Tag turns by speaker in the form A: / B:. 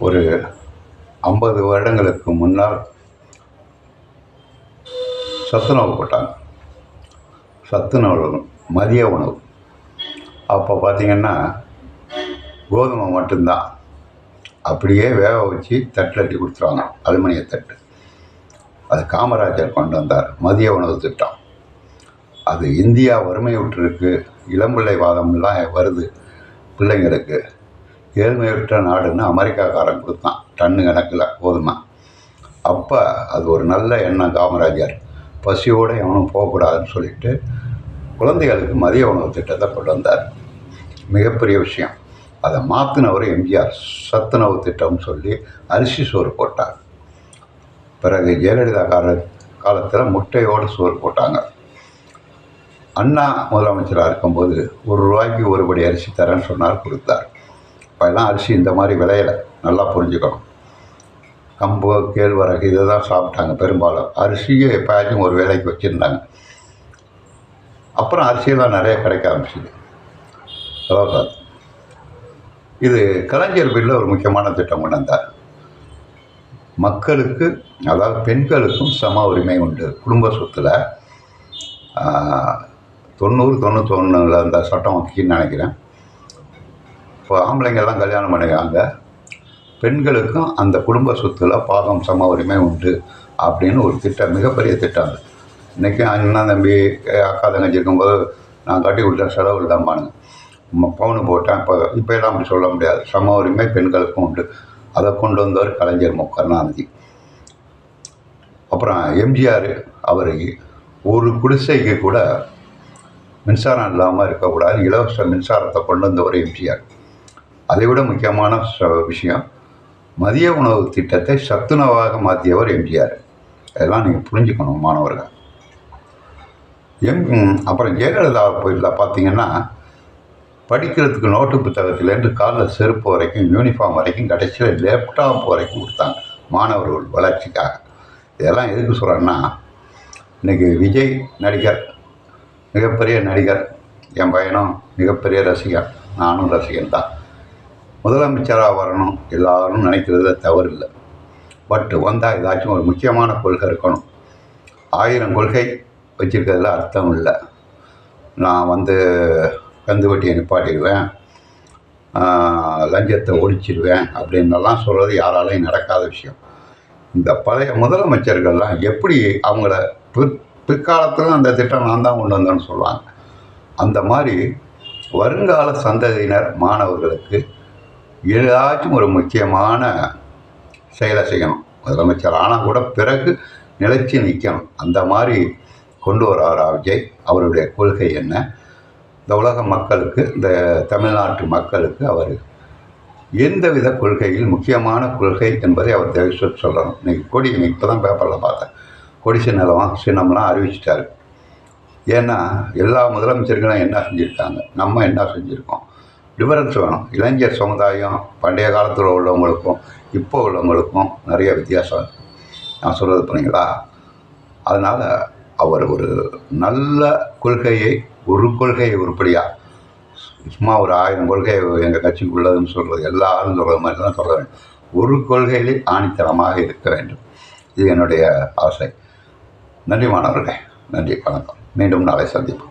A: ஒரு ஐம்பது வருடங்களுக்கு முன்னால் சத்துணவு போட்டாங்க. சத்துணவு மதிய உணவு. அப்போ பார்த்தீங்கன்னா கோதுமை மட்டும்தான். அப்படியே வேக வச்சு தட்டில் அட்டி கொடுத்துருவாங்க. அலுமினிய தட்டு. அது காமராஜர் கொண்டு வந்தார். மதிய உணவு திட்டம். அது இந்தியா வறுமை விட்டுருக்கு இளம்பிள்ளை வாதம்லாம் வருது. பிள்ளைங்களுக்கு. ஏழ்மையுற்ற நாடுன்னு அமெரிக்காக்காரன் கொடுத்தான். டன்னு கணக்கில் போதுமா? அப்போ அது ஒரு நல்ல எண்ணம் காமராஜர். பசியோடு எவனும் போகக்கூடாதுன்னு சொல்லிட்டு குழந்தைகளுக்கு மதிய உணவு திட்டத்தை கொண்டு வந்தார். மிகப்பெரிய விஷயம். அதை மாற்றினவர் எம்ஜிஆர். சத்துணவு திட்டம்னு சொல்லி அரிசி சோறு போட்டார். பிறகு ஜெயலலிதா கால காலத்தில் முட்டையோடு சோறு போட்டாங்க. அண்ணா முதலமைச்சராக இருக்கும்போது ஒரு ரூபாய்க்கு ஒருபடி அரிசி தரேன்னு சொன்னார் கொடுத்தார். இப்போல்லாம் அரிசி இந்த மாதிரி விளையலை. நல்லா புரிஞ்சுக்கணும். கம்பு கேழ்வரகு இதை தான் சாப்பிட்டாங்க பெரும்பாலும். அரிசியை எப்போயாச்சும் ஒரு வேலைக்கு வச்சுருந்தாங்க. அப்புறம் அரிசியெல்லாம் நிறைய கிடைக்க ஆரம்பிச்சிது. அதாவது இது கலைஞர் பில்ல ஒரு முக்கியமான திட்டம் கொண்டு வந்தார். மக்களுக்கு அதாவது பெண்களுக்கும் சம உரிமை உண்டு. குடும்ப சொத்தில் தொண்ணூறு தொண்ணூத்தொன்னில் அந்த சட்டம் வக்கின்னு நினைக்கிறேன். இப்போ ஆம்பளைங்கெல்லாம் கல்யாணம் பண்ணிக்கிறாங்க. பெண்களுக்கும் அந்த குடும்ப சொத்துல பாகம் சம உரிமை உண்டு அப்படின்னு ஒரு திட்டம் மிகப்பெரிய திட்டம் அது. இன்றைக்கி அண்ணன் தம்பி அக்கா தங்கச்சி இருக்கும்போது நான் கட்டி கொடுத்தேன் செலவு இல்லாமானுங்க பவுனு போட்டேன் இப்போ இப்போ எல்லாம் அப்படி சொல்ல முடியாது. சம உரிமை பெண்களுக்கும் உண்டு. அதை கொண்டு வந்தவர் கலைஞர் மு கருணாநிதி அப்புறம் எம்ஜிஆர் அவர் ஒரு குடிசைக்கு கூட மின்சாரம் இல்லாமல் இருக்கக்கூடாது. இலவச மின்சாரத்தை கொண்டு வந்தவர் எம்ஜிஆர். அதை விட முக்கியமான ச- விஷயம் மதிய உணவு திட்டத்தை சத்துணவாக மாற்றியவர் எம்ஜிஆர். அதெல்லாம் நீங்கள் புரிஞ்சுக்கணும் மாணவர்கள். எம் அப்புறம் ஜெயலலிதா கோயிலில் பார்த்தீங்கன்னா படிக்கிறதுக்கு நோட்டு புத்தகத்திலேருந்து காலில் செருப்பு வரைக்கும் யூனிஃபார்ம் வரைக்கும் கடைசியில் லேப்டாப் வரைக்கும் கொடுத்தாங்க மாணவர்கள் வளர்ச்சிக்காக. இதெல்லாம் எதுக்கு சொல்கிறேன்னா இன்றைக்கி விஜய் நடிகர் மிகப்பெரிய நடிகர் என் பையனும் மிகப்பெரிய ரசிகன் நானும் ரசிகன் தான் முதலமைச்சராக வரணும் எல்லாரும் நினைக்கிறதுல தவறு இல்லை பட் வந்தால் ஏதாச்சும் ஒரு முக்கியமான கொள்கை இருக்கணும். ஆயிரம் கொள்கை வச்சுருக்கிறதுல அர்த்தம் இல்லை. நான் வந்து கந்து வட்டியை நிப்பாட்டிடுவேன். லஞ்சத்தை ஒழிச்சிடுவேன் அப்படின்னெல்லாம் சொல்கிறது யாராலையும் நடக்காத விஷயம். இந்த பழைய முதலமைச்சர்கள்லாம் எப்படி அவங்கள பிற் பிற்காலத்தில் அந்த திட்டம் நான் தான் கொண்டு வந்தேன்னு சொல்லுவாங்க. அந்த மாதிரி வருங்கால சந்ததியினர் மாணவர்களுக்கு ஏதாச்சும் ஒரு முக்கியமான செயலை செய்யணும். முதலமைச்சர் ஆனால் கூட பிறகு நிலைச்சி நிற்கணும் அந்த மாதிரி கொண்டு வராரா விஜய்? அவருடைய கொள்கை என்ன? இந்த உலக மக்களுக்கு இந்த தமிழ்நாட்டு மக்களுக்கு அவர் எந்தவித கொள்கையில் முக்கியமான கொள்கை என்பதை அவர் தயவு சொல்லணும். இன்றைக்கி கொடி இப்போ தான் பேப்பரில் பார்த்தேன். கொடி சின்னலம் சின்னம்லாம் அறிவிச்சிட்டாரு. ஏன்னா எல்லா முதலமைச்சர்களும் என்ன செஞ்சுருக்காங்க? நம்ம என்ன செஞ்சுருக்கோம்? டிஃபரன்ஸ் வேணும். இளைஞர் சமுதாயம் பண்டைய காலத்தில் உள்ளவங்களுக்கும் இப்போ உள்ளவங்களுக்கும் நிறைய வித்தியாசம் நான் சொல்கிறது புரியுங்களா அதனால் அவர் ஒரு நல்ல கொள்கையை ஒரு கொள்கையை உருப்படியாக சும்மா ஒரு ஆயிரம் கொள்கை எங்கள் கட்சிக்கு உள்ளதுன்னு சொல்கிறது எல்லாரும் சொல்கிறது மாதிரி தான் சொல்ல வேண்டும். ஒரு கொள்கையிலே ஆணித்தனமாக இருக்க வேண்டும். இது என்னுடைய ஆசை. நன்றி மாணவர்களே. நன்றி வணக்கம். மீண்டும் நாளை சந்திப்போம்.